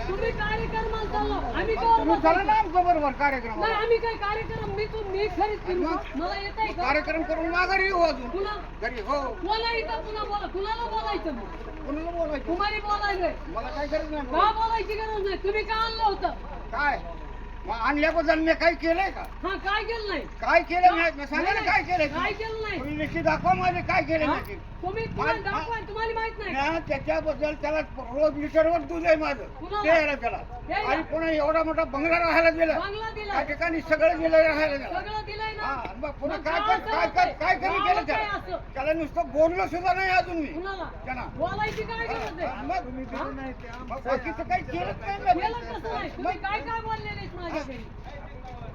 तुम्ही कार्यक्रमाला चाललो आम्ही ना बरोबर कार्यक्रम नाही आम्ही काही कार्यक्रम मी तू मी खरीच? मला येत आहे कार्यक्रम करून माघारी येऊ अजून घरी हो बोला इथं पुन्हा बोला कुणाला बोलायचं मग कुणाला बोलायचं? तुम्हाला बोलायचंय. मला काय गरज नाही. का बोलायची गरज नाही? तुम्ही का आणलं होतं? काय? मग आणल्याबद्दल मी काही केलंय का? हा काय केलं नाही? काय केलं नाही? मी सांगा ना काय केलंय? काय केलं नाही? तुम्ही दाखवा माझे काय केलं हा? नाही ते. तुम्ही तुम्हाला मा- दाखवा तुम्हाला माहीत नाही. ना त्याच्याबद्दल त्याला रोज लिटरवर दूध आहे माझं. कुणाला? द्यायला त्याला. द्यायला? आणि पुन्हा एवढा मोठा बंगला राहायला दिला. बांगला त्या ठिकाणी सगळं दिलं राहायला सगळं हा, मग पुन्हा मग काय कर- काय असं कर- होतंय? काय कमी केलं गावात काय त्याला? नुसतं बोललो सुद्धा नाही अजून मी. कुणाला? त्यांना बोलायची काय गरज आहे? मग मग बाकीचं काही केलंच नाही केलं मी. कसं नाही. तुम्ही काय काय बोललेले माझ्या घरी?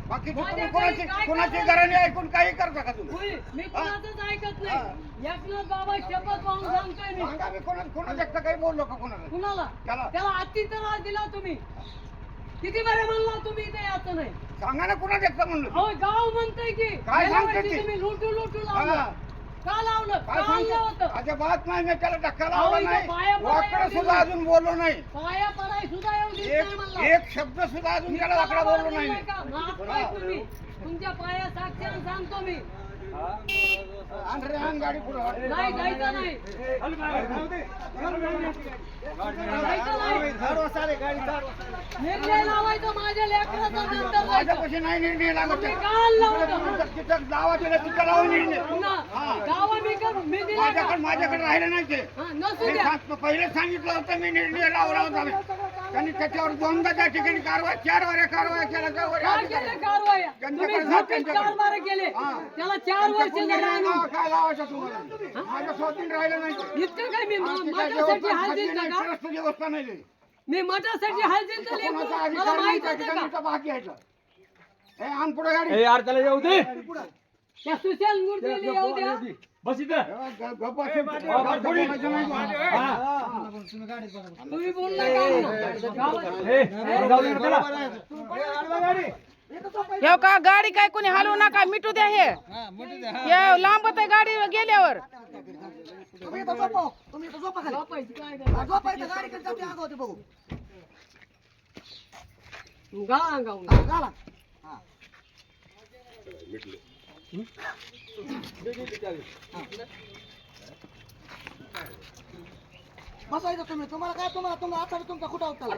बाकीचं माझ्या तुम्ही घरी कोणाची काय कोणाची घराने ऐकून काही करता का तुम्ही? होय, मी कुणाचंच ऐकत नाही. एकनाथ बाबा शपथ वाहून सांगतोय मी. सांगा मी कोणा कोणाच्या काही बोललो का कोणाला. कुणाला? त्याला त्याला अति त्रास दिला तुम्ही. किती बरे म्हणला तुम्ही इथे याचं नाही? सांगा ना कोणाच्या म्हणलो अहो गाव म्हणतंय की. काय गेल्या सांगते वर्षी ती? तुम्ही लुटू लुटू हा. लावलं. का लावलं? काय आणलं सांगतो? होतं? अजिबात नाही मी त्याला धक्का अहो, लावला इथं नाही. पाया पडायला वाकडं. सुद्धा अजून बोललो नाही. पाया पडाय सुद्धा म्हणला. एक शब्द सुद्धा अजून त्याला वाकडा बोललो नाही. मी. माफ तुम्ही. तुमच्या पाया साक्षीने सांगतो मी. नाही जायचं नाही. जायचं नाही. निर्णय लावायचा माझ्या लेकराचा नंतर जायचं माझ्यापाशी नाही निर्णय लागत तुम्ही का आणलं होतं तिथं- तिथं लावा दिला तिथं लावून निर्णय. पुन्हा. गावा मी करू मी दिला माझ्याकडे का? माझ्याकडे राहिलं नाही ते. हा, नसू मी द्या. सांग- पहिले सांगितलं होतं मी निर्णय लावला होता. त्यांनी त्याच्यावर दोनदा त्या ठिकाणी कारवाई चार वाऱ्या कारवाई केल्या त्या वर काय अधिकारी- केलं कारवाई तुम्ही झोपेत. चार बारे केले हा. त्याला चार वर्ष काय लावायचं तुम्हाला? माझ्या स्वतःने राहिलं नाही. इतकं काय मी हा, माझ्यासाठी हाल नाही, का? ट्रस्ट व्यवस्था नाही दिली. मी मठासाठी हाल लेकरू. अधिकार मला नाही माहीत त्या होतं ठिकाणी का इथं भाग घ्यायचा. हे आण पुढे गाडी. यार त्याला येऊ दे. त्या सुशाल मूर्तीला येऊ द्या. बस इथं. तुम्ही बोलला का हे का गाडी काय कोणी हलवू नका मिटू द्या हे. हे लांबत आहे गाडी गेल्यावर. बसायचं तुम्ही. तुम्हाला काय तुम्हाला तुम्हाला आता तुमचा कुठं होता